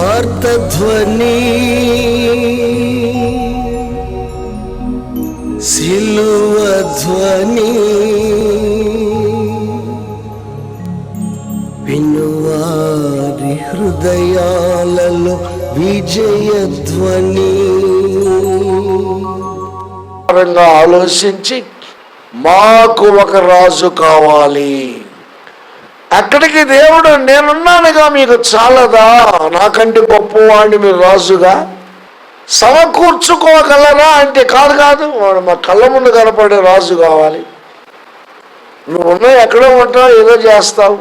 సువార్త ధ్వని సిలువ ధ్వని వినువారి హృదయాలలో విజయ ధ్వని ఆలోచించి మాకు ఒక రాజు కావాలి. అక్కడికి దేవుడు నేనున్నానుగా మీకు చాలదా? నాకంటే గొప్పవాడిని మీరు రాజుగా? సమకూర్చుకోగలరా? అంటే కాదు కాదు వాడు మా కళ్ళ ముందు కనపడే రాజు కావాలి. నువ్వున్న ఎక్కడో ఉంటావు ఏదో చేస్తావు.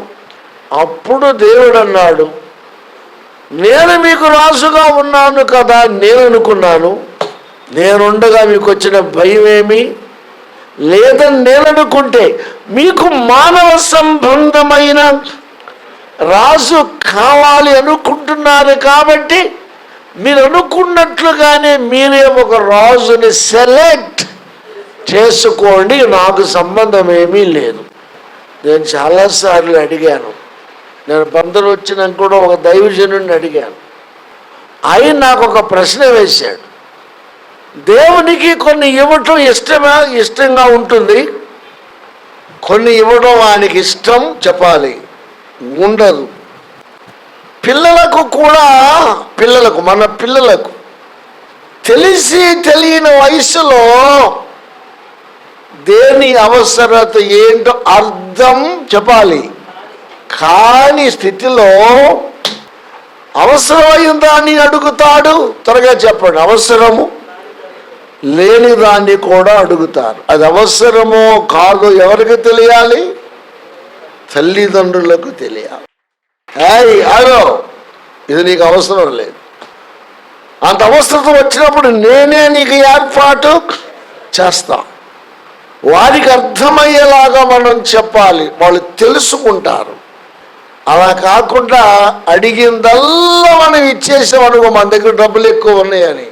అప్పుడు దేవుడు అన్నాడు నేను మీకు రాజుగా ఉన్నాను కదా నేను అనుకున్నాను. నేనుండగా మీకు వచ్చిన భయం ఏమి లేదని నేననుకుంటే మీకు మానవ సంబంధమైన రాజు కావాలి అనుకుంటున్నారు కాబట్టి మీరు అనుకున్నట్లుగానే మీరే ఒక రాజుని సెలెక్ట్ చేసుకోండి. నాకు సంబంధం ఏమీ లేదు. నేను చాలాసార్లు అడిగాను. నేను బందరు వచ్చినాక కూడా ఒక దైవజనుడిని అడిగాను. ఆయన నాకు ఒక ప్రశ్న వేశాడు. దేవునికి కొన్ని ఇవ్వటం ఇష్టమే? ఇష్టంగా ఉంటుంది. కొన్ని ఇవ్వడం ఆయనకి ఇష్టం చెప్పాలి. ఉండదు. పిల్లలకు కూడా పిల్లలకు మన పిల్లలకు తెలిసి తెలియని వయసులో దేని అవసరత ఏంటో అర్థం చెప్పాలి. కాని స్థితిలో అవసరమైన దాన్ని అడుగుతాడు త్వరగా చెప్పండి. అవసరము లేని దాన్ని కూడా అడుగుతారు. అది అవసరమో కాదో ఎవరికి తెలియాలి? తల్లిదండ్రులకు తెలియాలి. హాయ్ హలో ఇది నీకు అవసరం లేదు. అంత అవసరం వచ్చినప్పుడు నేనే నీకు ఏర్పాటు చేస్తా. వారికి అర్థమయ్యేలాగా మనం చెప్పాలి. వాళ్ళు తెలుసుకుంటారు. అలా కాకుండా అడిగిందల్లా మనం ఇచ్చేసామనుకో మన దగ్గర డబ్బులు ఎక్కువ ఉన్నాయని.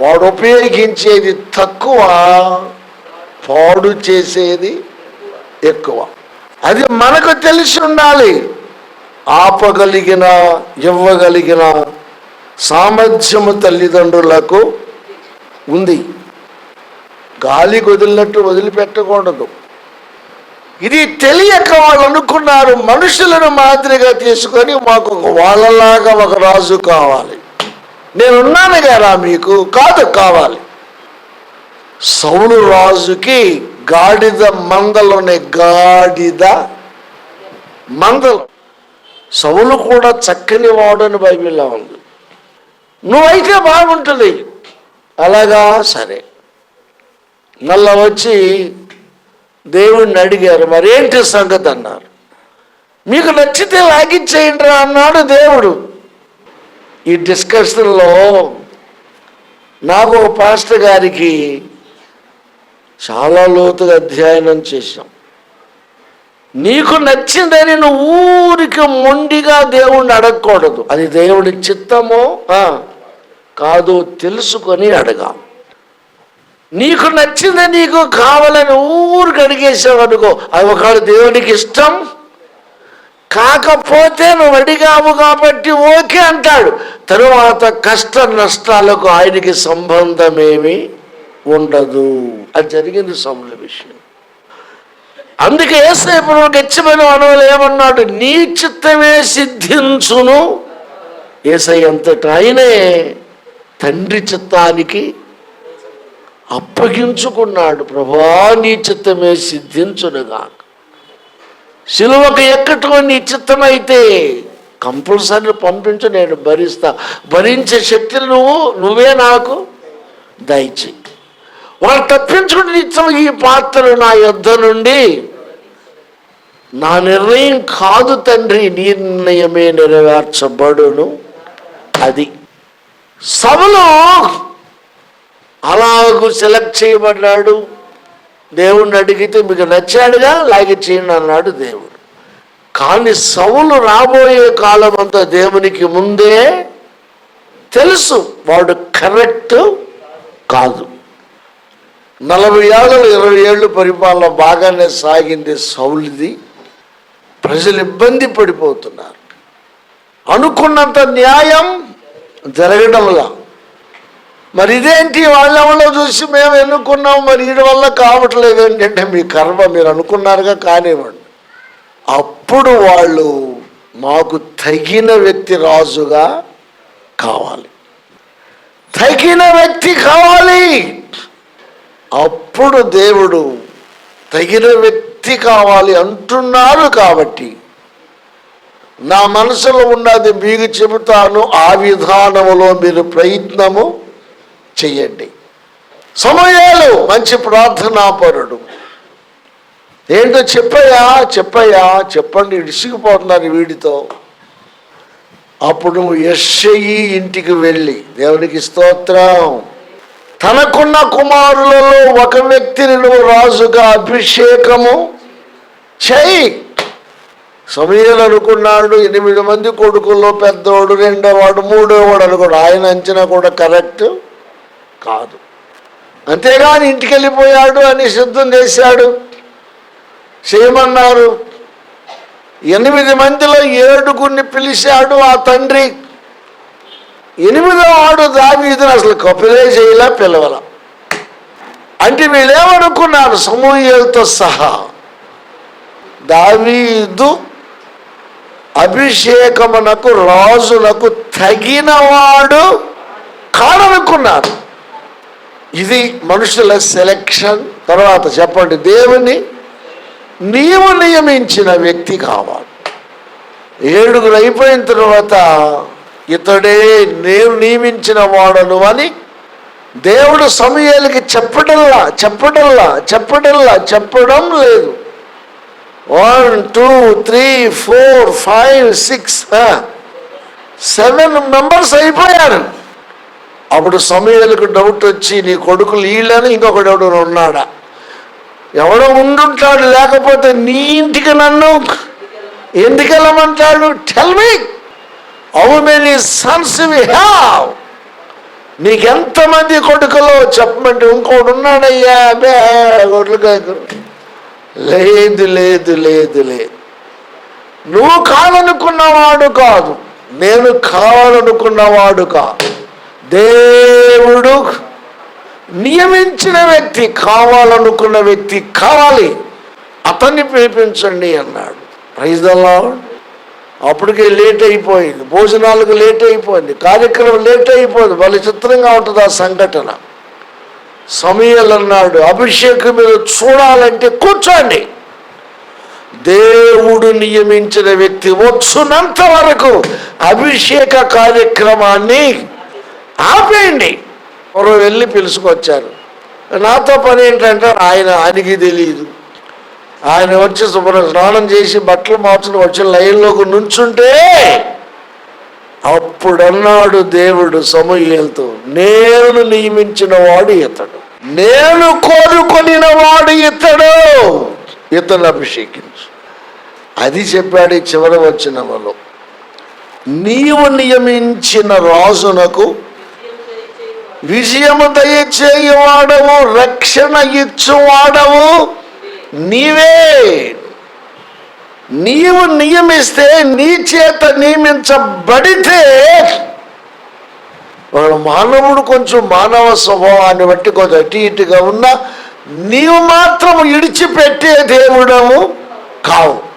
వాడు ఉపయోగించేది తక్కువ పాడు చేసేది ఎక్కువ. అది మనకు తెలిసి ఉండాలి. ఆపగలిగిన ఇవ్వగలిగిన సామర్థ్యము తల్లిదండ్రులకు ఉంది. గాలి వదిలినట్టు వదిలిపెట్టకూడదు. ఇది తెలియక వాళ్ళు అనుకున్నారు మనుషులను మాదిరిగా తీసుకొని మాకు ఒక వాళ్ళలాగా ఒక రాజు కావాలి. నేనున్నాను కదా మీకు కాదు కావాలి. సౌలు రాజుకి గాడిద మందలోనే గాడిద మందలు. సౌలు కూడా చక్కని వాడని బైబిల్లో ఉంది. నువ్వైతే బాగుంటుంది. అలాగా? సరే. నల్ల వచ్చి దేవుణ్ణి అడిగారు మరేంటి సంగతి? అన్నారు. మీకు నచ్చితే లాగించేయండి రా అన్నాడు దేవుడు. ఈ డిస్కషన్లో నాకు పాస్టర్ గారికి చాలా లోతుగా అధ్యయనం చేశాం. నీకు నచ్చిందని నువ్వు ఊరికి మొండిగా దేవుణ్ణి అడగకూడదు. అది దేవుడి చిత్తమో కాదు తెలుసుకొని అడగా. నీకు నచ్చింది నీకు కావాలని ఊరికి అడిగేసావు అనుకో అది ఒకవేళ దేవునికి ఇష్టం కాకపోతే నువ్వు అడిగావు కాబట్టి ఓకే అంటాడు. తరువాత కష్ట నష్టాలకు ఆయనకి సంబంధమేమి ఉండదు. అది జరిగింది సముల విషయం. అందుకే ఏసేపు గచ్చిపోయిన మనవలు ఏమన్నాడు? నీ చిత్తమే సిద్ధించును. ఏసై అంతట ఆయనే తండ్రి చిత్తానికి అప్పగించుకున్నాడు. ప్రభా నీ చిత్తమే సిద్ధించునుగా సిలువకు ఎక్కట్టుకొని చిత్తమైతే కంపల్సరీ పంపించు నేను భరిస్తా. భరించే శక్తిని నువ్వు నువ్వే నాకు దయచేయి. వాళ్ళు తప్పించుకుంటే నిత్యం ఈ పాత్రలు నా యుద్ధ నుండి. నా నిర్ణయం కాదు తండ్రి నీ నిర్ణయమే నెరవేర్చబడును. అది సభలో అలాగూ సెలెక్ట్ చేయబడ్డాడు. దేవుణ్ణి అడిగితే మీకు నచ్చాడుగా? లాగిచ్చేయండి అన్నాడు దేవుడు. కానీ సవులు రాబోయే కాలం అంతా దేవునికి ముందే తెలుసు వాడు కరెక్ట్ కాదు. నలభై ఏళ్ళు ఇరవై ఏళ్ళు పరిపాలన బాగానే సాగింది సౌలిది. ప్రజలు ఇబ్బంది పడిపోతున్నారు. అనుకున్నంత న్యాయం జరగడంలా. మరి ఇదేంటి వాళ్ళెవరో చూసి మేము ఎన్నుకున్నాం? మరి వీడి వల్ల కావట్లేదు ఏంటంటే మీ కర్మ మీరు అనుకున్నారుగా కానివ్వండి. అప్పుడు వాళ్ళు మాకు తగిన వ్యక్తి రాజుగా కావాలి. తగిన వ్యక్తి కావాలి! అప్పుడు దేవుడు తగిన వ్యక్తి కావాలి అంటున్నారు కాబట్టి నా మనసులో ఉన్నది మీకు చెబుతాను ఆ విధానములో మీరు ప్రయత్నము చెయ్యండి. సమయాలు మంచి ప్రార్థనాపరుడు ఏంటో చెప్పయ్యా చెప్పయ్యా చెప్పండి ఇడిసిగిపోతున్నారు వీడితో. అప్పుడు యశ్యి ఇంటికి వెళ్ళి దేవునికి స్తోత్రం. తనకున్న కుమారులలో ఒక వ్యక్తిని నువ్వు రాజుగా అభిషేకము చెయ్యి. సమయాలు అనుకున్నాడు ఎనిమిది మంది కొడుకుల్లో పెద్దోడు రెండోవాడు మూడోవాడు అనుకోడు ఆయన అంచనా కూడా కరెక్ట్. కాదు. అంతేగాని ఇంటికి వెళ్ళిపోయాడు అని సిద్ధం చేశాడు. చేయమన్నారు. ఎనిమిది మందిలో ఏడుగురిని పిలిచాడు ఆ తండ్రి. ఎనిమిదో ఆడు దావీదుని అసలు కపిలే చేయలే పిలవల. అంటే వీళ్ళేమనుకున్నారు? సమూహలతో సహా. దావీదు అభిషేకమునకు రాజులకు తగినవాడు కాడనుకున్నారు ఇది మనుషుల సెలక్షన్ తర్వాత చెప్పండి దేవుని నీవు నియమించిన వ్యక్తి కావాలి. ఏడుగురు అయిపోయిన తర్వాత ఇతడే నేను నియమించిన వాడను అని దేవుడు సమయాలకి చెప్పడంలా చెప్పడంలా చెప్పడంలా చెప్పడం లేదు. One two three four five six seven members అయిపోయారు. అప్పుడు సమయాలకు డౌట్ వచ్చి నీ కొడుకులు వీళ్ళని ఇంకొకడు ఎవడు ఉన్నాడా? ఎవడో ఉండుంటాడు లేకపోతే నీ ఇంటికి నన్ను ఎందుకు వెళ్ళమంటాడు? Tell me how many sons we have నీకెంతమంది కొడుకులో చెప్పమంటే ఇంకోటి ఉన్నాడయ్యా? కొడుకు లేదు లేదు లేదు లేదు. నువ్వు కావాలనుకున్నవాడు కాదు. నేను కావాలనుకున్నవాడు కాదు. దేవుడు నియమించిన వ్యక్తి కావాలనుకున్న వ్యక్తి కావాలి. అతన్ని పిలిపించండి అన్నాడు. ప్రైజ్ అప్పటికే లేట్ అయిపోయింది. భోజనాలకు లేట్ అయిపోయింది. కార్యక్రమం లేట్ అయిపోయింది. వాళ్ళ చిత్రంగా ఉంటుంది ఆ సంఘటన. సమయాలు అన్నాడు. అభిషేకం మీద చూడాలంటే కూర్చోండి. దేవుడు నియమించిన వ్యక్తి వచ్చునంత వరకు అభిషేక కార్యక్రమాన్ని ఆపేయండి. ఎవరో వెళ్ళి పిలుచుకొచ్చారు. నాతో పని ఏంటంటే ఆయన ఆయనకి తెలియదు ఆయన వచ్చి శుభ్రం స్నానం చేసి బట్టలు మార్చుకుని వచ్చి లైన్లోకి నుంచుంటే అప్పుడన్నాడు దేవుడు సమూహలతో నేను నియమించిన వాడు ఇతడు. నేను కోరుకొనిన వాడు ఇతడు. ఇతను అభిషేకించు. అది చెప్పాడు ఈ చివరి వచ్చినలో నీవు నియమించిన రాజునకు విజయము దయచేయవాడవు రక్షణ ఇచ్చువాడవు. నీవే. నీవు నియమిస్తే నీ చేత నియమించబడితే వాడు మానవుడు కొంచెం మానవ స్వభావాన్ని బట్టి కొంచెం అటు ఇటుగా ఉన్నా నీవు మాత్రం ఇడిచిపెట్టే దేవుడము కావు.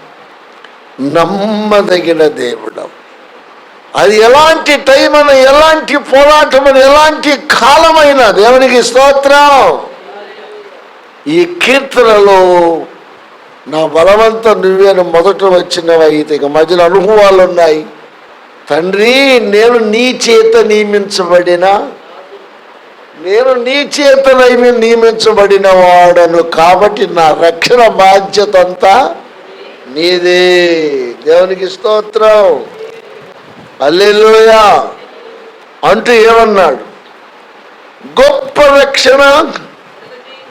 నమ్మదగిన దేవుడు. అది ఎలాంటి టైం అని ఎలాంటి పోరాటం అని ఎలాంటి కాలమైన దేవునికి స్తోత్రం. ఈ కీర్తనలో నా బలవంతం నువ్వేను మొదట వచ్చినవి అయితే ఇక మధ్యలో అనుభవాలు ఉన్నాయి. తండ్రి నేను నీ చేత నియమించబడిన నేను నీ చేత నియమించబడిన వాడను కాబట్టి నా రక్షణ బాధ్యత అంతా నీదే. దేవునికి స్తోత్రం. అల్లెలుయా అంటూ ఏమన్నాడు? గొప్ప రక్షణ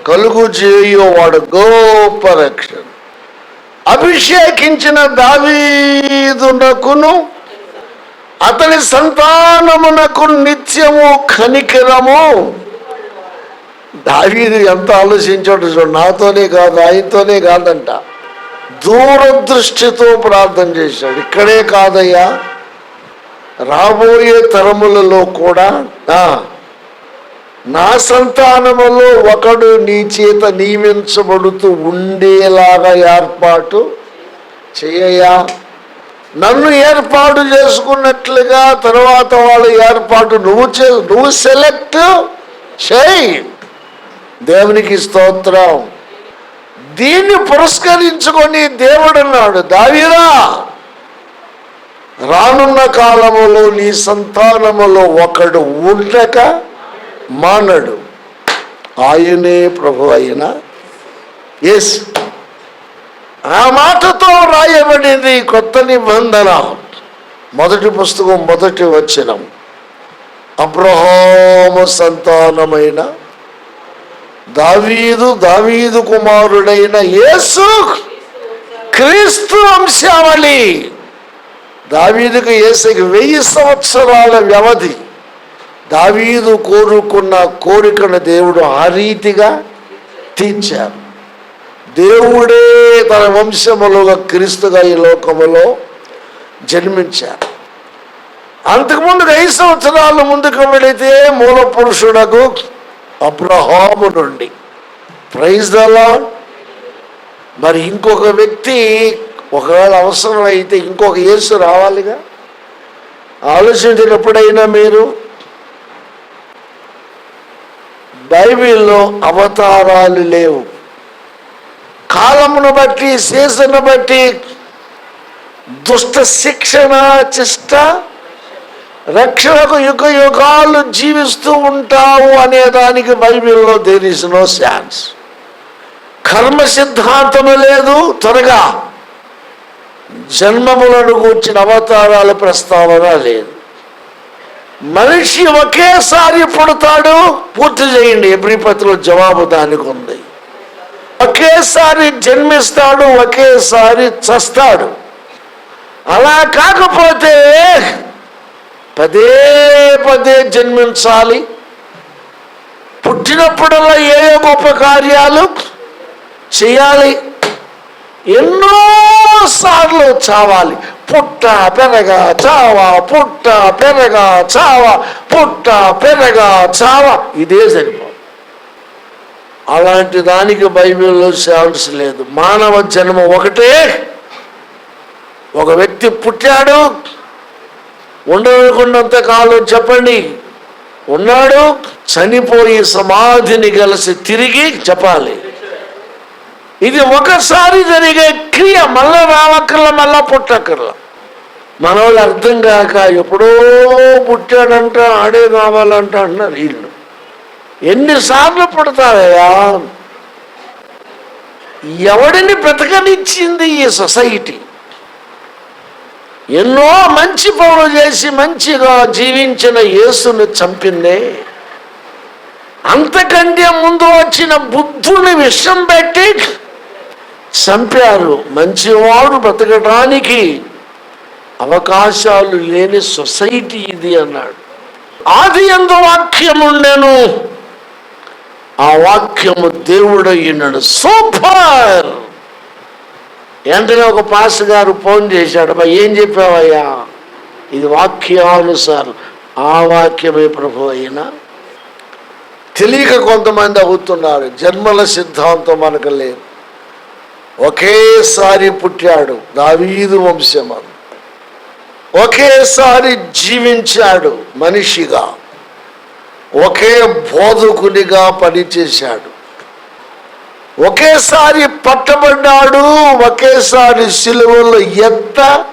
కలుగు చేయువాడు గొప్ప రక్షణ. అభిషేకించిన దావీదునకును అతని సంతానమునకు నిత్యము కనికరము. దావీదు ఎంత ఆలోచించాడు చూడు నాతోనే కాదు ఆయనతోనే కాదంట. దూరదృష్టితో ప్రార్థన చేశాడు. ఇక్కడే కాదయ్యా. రాబోయే తరములలో కూడా నా సంతానములో ఒకడు నీ చేత నియమించబడుతూ ఉండేలాగా ఏర్పాటు చేయయా? నన్ను ఏర్పాటు చేసుకున్నట్లుగా తర్వాత వాళ్ళ ఏర్పాటు నువ్వు చే నువ్వు సెలెక్ట్ చేయి. దేవునికి స్తోత్రం. దీన్ని పురస్కరించుకొని దేవుడు అన్నాడు దావీరా రానున్న కాలములో నీ సంతానములో ఒకడు ఉండక మానడు. ఆయనే ప్రభు అయిన. ఎస్ ఆ మాటతో రాయబడింది కొత్త నిబంధన. మొదటి పుస్తకం మొదటి వచ్చినం అబ్రహాము సంతానమైన దావీదు దావీదు కుమారుడైన యేసు క్రీస్తు వంశావళి. దావీదుకు యేసుకి వెయ్యి సంవత్సరాల వ్యవధి. దావీదు కోరుకున్న కోరికను దేవుడు ఆ రీతిగా తీర్చారు. దేవుడే తన వంశములుగా క్రీస్తుగా ఈ లోకములో జన్మించారు. అంతకుముందు ఐదు సంవత్సరాల ముందుకు వెళితే మూల పురుషుడకు అబ్రహాము నుండి. ప్రైజ్ దలా మరి ఇంకొక వ్యక్తి ఒకవేళ అవసరం అయితే ఇంకొక యేసు రావాలిగా? ఆలోచించినప్పుడైనా మీరు బైబిల్లో అవతారాలు లేవు. కాలమును బట్టి సీజన్ బట్టి దుష్ట శిక్షణ చిష్ట రక్షణకు యుగ యుగాలు జీవిస్తూ ఉంటావు అనే దానికి బైబిల్లో దేర్ ఇస్ నో ఛాన్స్. కర్మ సిద్ధాంతము లేదు త్వరగా జన్మములను కూర్చిన అవతారాల ప్రస్తావన లేదు. మనిషి ఒకేసారి పుడతాడు పూర్తి చేయండి. ఎబ్రిపతిలో జవాబు దానికి ఉంది ఒకేసారి జన్మిస్తాడు ఒకేసారి చస్తాడు. అలా కాకపోతే పదే పదే జన్మించాలి. పుట్టినప్పుడల్లా ఏ గొప్ప కార్యాలు చేయాలి. ఎన్నో సార్లు చావాలి. పుట్ట పెనగ చావ పుట్ట పెనగ చావ పుట్ట పెనగ చావ. ఇదే సరిపో అలాంటి దానికి బైబిల్లో ఛాన్స్ లేదు. మానవ జన్మ ఒకటే. ఒక వ్యక్తి పుట్టాడు. ఉండనుకున్నంత కాలం చెప్పండి. ఉన్నాడు. చనిపోయి సమాధిని కలిసి తిరిగి చెప్పాలి ఇది ఒకసారి జరిగే క్రియ మళ్ళా రావక్కర్ల మళ్ళా పుట్టక్కర్ల. మన వాళ్ళు అర్థం కాక ఎప్పుడో పుట్టాడంట ఆడే రావాలంట అంటున్నారు వీళ్ళు. ఎన్నిసార్లు పుడతారయ్యా? ఎవడిని బ్రతకనిచ్చింది ఈ సొసైటీ? ఎన్నో మంచి పనులు చేసి మంచిగా జీవించిన యేసును చంపిందే. అంతకంటే ముందు వచ్చిన బుద్ధుని విషం పెట్టి చంపారు. మంచివాడు బ్రతకడానికి అవకాశాలు లేని సొసైటీ ఇది అన్నాడు. ఆది ఎందు వాక్యముండెను. ఆ వాక్యము దేవుడయ్యున్నాడు. సూపర్! వెంటనే ఒక పాస్ గారు ఫోన్ చేశాడు అబ్బా ఏం చెప్పావయ్యా? ఇది వాక్యానుసారం. ఆ వాక్యమే ప్రభు అయినా. తెలియక కొంతమంది అవుతున్నారు. జన్మల సిద్ధాంతం మనకు లేదు. ఒకేసారి పుట్టాడు దావీదు వంశమను ఒకేసారి జీవించాడు మనిషిగా. ఒకే బోధకునిగా పనిచేశాడు. ఒకేసారి పట్టబడ్డాడు ఒకేసారి సిలువలో ఎత్త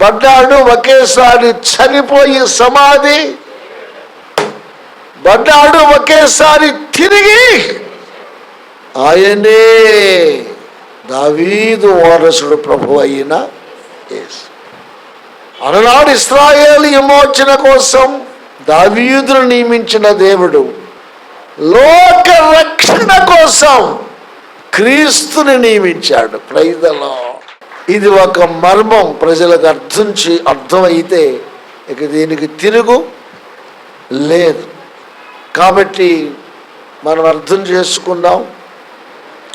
పడ్డాడు ఒకేసారి చనిపోయి సమాధి పడ్డాడు ఒకేసారి తిరిగి ఆయనే దావీదు వారసుడు ప్రభు అయిన యేసు. అలనాడు ఇస్రాయేల్ విమోచన కోసం దావీదును నియమించిన దేవుడు లోక రక్షణ కోసం క్రీస్తుని నియమించాడు. ప్రైదలో ఇది ఒక మర్మం. ప్రజలకు అర్థం చే అర్థమైతే ఇక దీనికి తిరుగు లేదు. కాబట్టి మనం అర్థం చేసుకున్నాం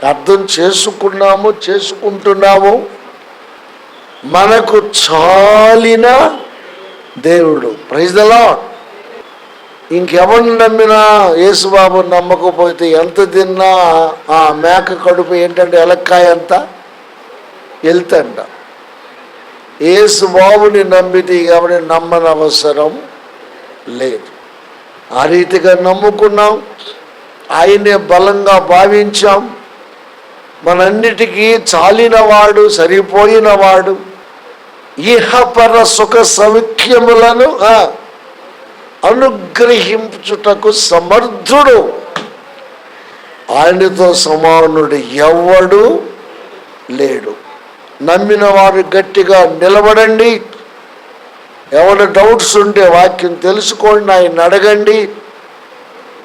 అర్థం చేసుకున్నాము చేసుకుంటున్నాము. మనకు చాలిన దేవుడు. ప్రైజ్ ద ఇంకెవరిని నమ్మినా యేసుబాబు నమ్మకపోతే ఎంత తిన్నా ఆ మేక కడుపు ఏంటంటే ఎలక్కాయ అంత వెళ్తంట. యేసుబాబుని నమ్మితే ఎవరిని నమ్మనవసరం లేదు. ఆ రీతిగా నమ్ముకున్నాం. ఆయనే బలంగా భావించాం. మనన్నిటికీ చాలినవాడు సరిపోయినవాడు. ఇహపర సుఖ సౌఖ్యములను అనుగ్రహించుటకు సమర్థుడు. ఆయనతో సమానుడు ఎవ్వడు లేడు. నమ్మిన వారు గట్టిగా నిలబడండి. ఎవరి డౌట్స్ ఉంటే వాక్యం తెలుసుకోండి ఆయన అడగండి.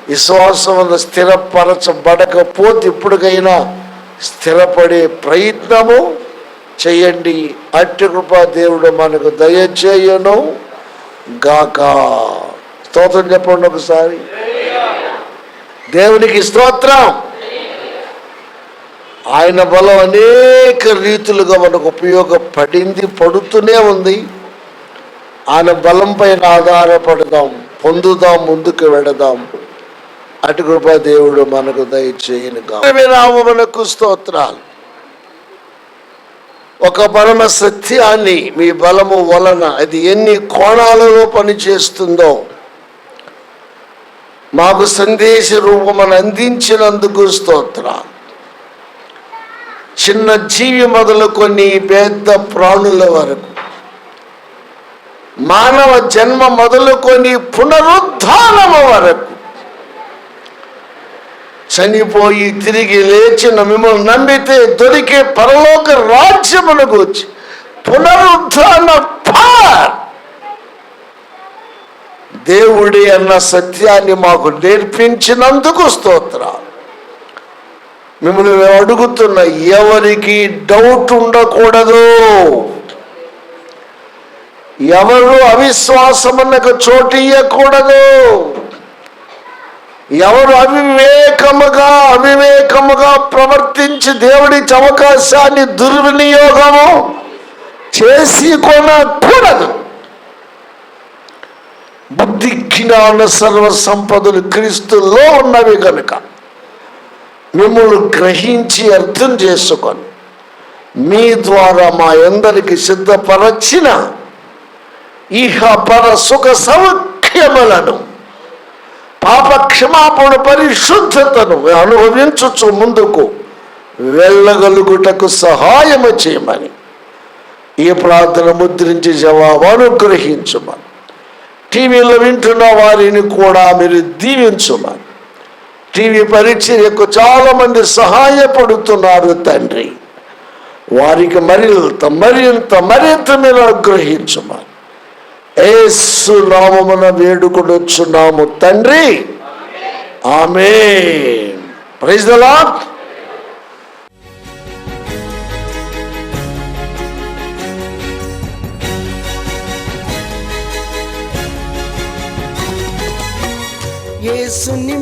విశ్వాసం స్థిరపరచబడకపోతే ఇప్పటికైనా స్థిరపడే ప్రయత్నము చేయండి. అట్టి కృప దేవుడు మనకు దయచేయను గాక. స్తోత్రం చెప్పండి ఒకసారి. దేవునికి స్తోత్రం. ఆయన బలం అనేక రీతులుగా మనకు ఉపయోగపడింది పడుతూనే ఉంది. ఆయన బలం పైన ఆధారపడదాం పొందుదాం ముందుకు వెడదాం. అటు కృపా దేవుడు మనకు దయచేయను నామమునకు స్తోత్రాలు. ఒక పరమ సత్యాన్ని మీ బలము వలన అది ఎన్ని కోణాలలో పనిచేస్తుందో. మాకు సందేశ రూపమని అందించినందుకు స్తోత్రాలు. చిన్న జీవి మొదలుకొని పెద్ద ప్రాణుల వరకు. మానవ జన్మ మొదలుకొని పునరుద్ధానము వరకు. చనిపోయి తిరిగి లేచిన మిమ్మల్ని నమ్మితే దొరికే పరలోక రాజ్యమును వచ్చి పునరుద్ధాన పవర్ దేవుడి అన్న సత్యాన్ని మాకు నేర్పించినందుకు స్తోత్రాలు. మిమ్మల్ని మేము అడుగుతున్న ఎవరికి డౌట్ ఉండకూడదు. ఎవరు అవిశ్వాసమునకు చోటు ఇయ్యకూడదు. ఎవరు అవివేకముగా అవివేకముగా ప్రవర్తించి దేవుడి అవకాశాన్ని దుర్వినియోగము చేసి కొనకూడదు బుద్ధి జ్ఞాన సర్వ సంపదలు క్రీస్తులో ఉన్నవి కనుక మిమ్మల్ని గ్రహించి అర్థం చేసుకొని మీ ద్వారా మా అందరికి సిద్ధపరచిన ఇహ పర సుఖ సౌఖ్యములను పాప క్షమాపణ పరిశుద్ధతను అనుభవించచ్చు ముందుకు వెళ్ళగలుగుటకు సహాయము చేయమని. ఈ ప్రార్థన ముద్రించి జవాబు అనుగ్రహించమని. టీవీలో వింటున్న వారిని కూడా మీరు దీవించమని. టీవీ పరిచర్యకు చాలామంది సహాయపడుతున్నారు తండ్రి. వారికి మరింత మరింత మరింత మీరు అనుగ్రహించమని. ఏసు నామమున వేడుకొనొచ్చున్నాము. తండ్రి ఆమె ప్రైజ్ ద లార్డ్.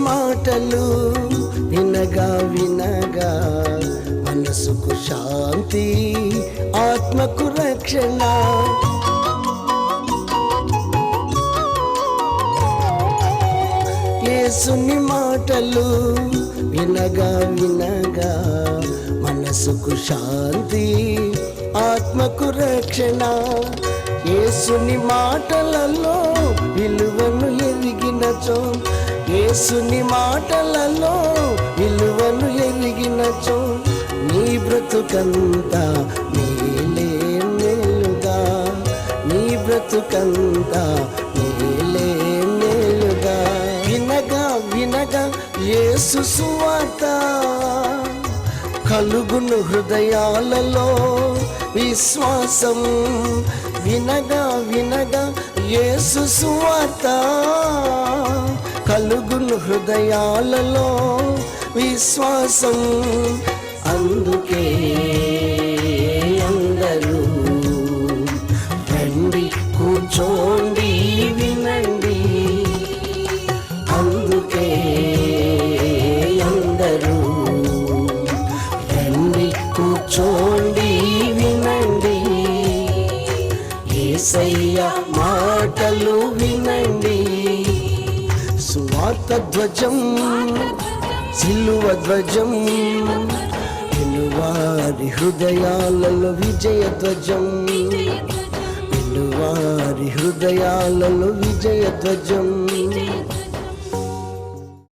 మాటలు వినగా వినగా మనసుకు శాంతి ఆత్మకు రక్షణ యేసుని మాటలు వినగా వినగా మనసుకు శాంతి ఆత్మకు రక్షణ. యేసుని మాటలలో విలువను ఎదిగినచో యేసుని మాటలలో విలువను ఎదిగినచో నీ బ్రతుకంతా మేలే మేలుగా నీ బ్రతుకంతా అనగా యేసు సువార్త కలుగును హృదయాలలో విశ్వాసం. వినగా వినగా యేసు సువార్త కలుగును హృదయాలలో విశ్వాసం. అందుకే ధ్వజం సిలువ ధ్వజం వినువారి హృదయాలలో విజయ ధ్వజం వినువారి హృదయాలలో విజయ ధ్వజం.